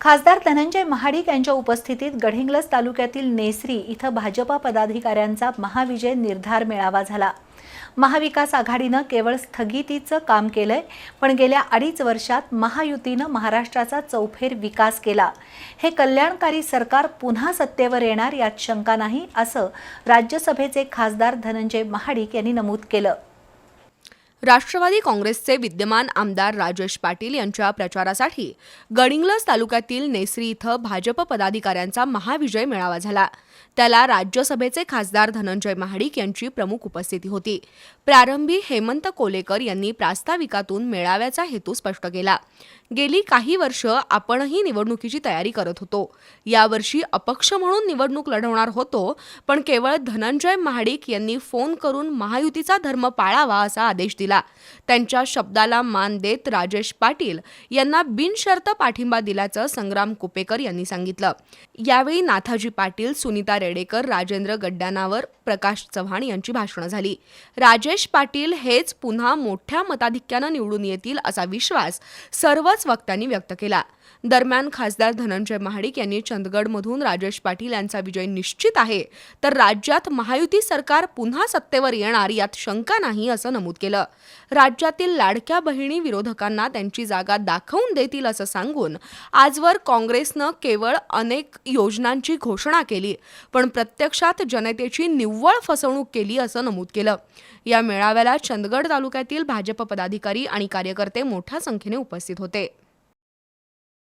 खासदार धनंजय महाडिक यांच्या उपस्थितीत गडिंग्लज तालुक्यातील नेसरी इथं भाजपा पदाधिकाऱ्यांचा महाविजय निर्धार मेळावा झाला. महाविकास आघाडीनं केवळ स्थगितीचं काम केलंय पण गेल्या अडीच वर्षात महायुतीनं महाराष्ट्राचा चौफेर विकास केला. हे कल्याणकारी सरकार पुन्हा सत्तेवर येणार यात शंका नाही असं राज्यसभेचे खासदार धनंजय महाडिक यांनी नमूद केलं. राष्ट्रवादी काँग्रेसचे विद्यमान आमदार राजेश पाटील यांच्या प्रचारासाठी गडिंग्लज तालुक्यातील नेसरी इथं भाजप पदाधिकाऱ्यांचा महाविजय मेळावा झाला. त्याला राज्यसभेचे खासदार धनंजय महाडिक यांची प्रमुख उपस्थिती होती. प्रारंभी हेमंत कोलेकर यांनी प्रास्ताविकातून मेळाव्याचा हेतू स्पष्ट केला. गेली काही वर्ष आपणही निवडणुकीची तयारी करत होतो. यावर्षी अपक्ष म्हणून निवडणूक लढवणार होतो पण केवळ धनंजय महाडिक यांनी फोन करून महायुतीचा धर्म पाळावा असा आदेश दिला. त्यांच्या शब्दाला मान देत राजेश पाटील यांना बिनशर्त पाठिंबा दिल्याचं संग्राम कुपेकर यांनी सांगितलं. यावेळी नाथाजी पाटील सुनीता रेडेकर राजेंद्र गड्डानावर प्रकाश चव्हाण यांची भाषणं झाली. राजेश पाटील हेच पुन्हा मोठ्या मताधिक्यानं निवडून येतील असा विश्वास सर्वच वक्त्यांनी व्यक्त केला. दरम्यान खासदार धनंजय महाडिक यांनी चंदगडमधून राजेश पाटील यांचा विजय निश्चित आहे तर राज्यात महायुती सरकार पुन्हा सत्तेवर येणार यात शंका नाही असं नमूद केलं. राज्यातील लाडक्या बहिणी विरोधकांना त्यांची जागा दाखवून देतील असं सांगून आजवर काँग्रेसनं केवळ अनेक योजनांची घोषणा केली पण प्रत्यक्षात जनतेची निव्वळ फसवणूक केली असं नमूद केलं. या मेळाव्याला चंदगड तालुक्यातील भाजप पदाधिकारी आणि कार्यकर्ते मोठ्या संख्येने उपस्थित होते.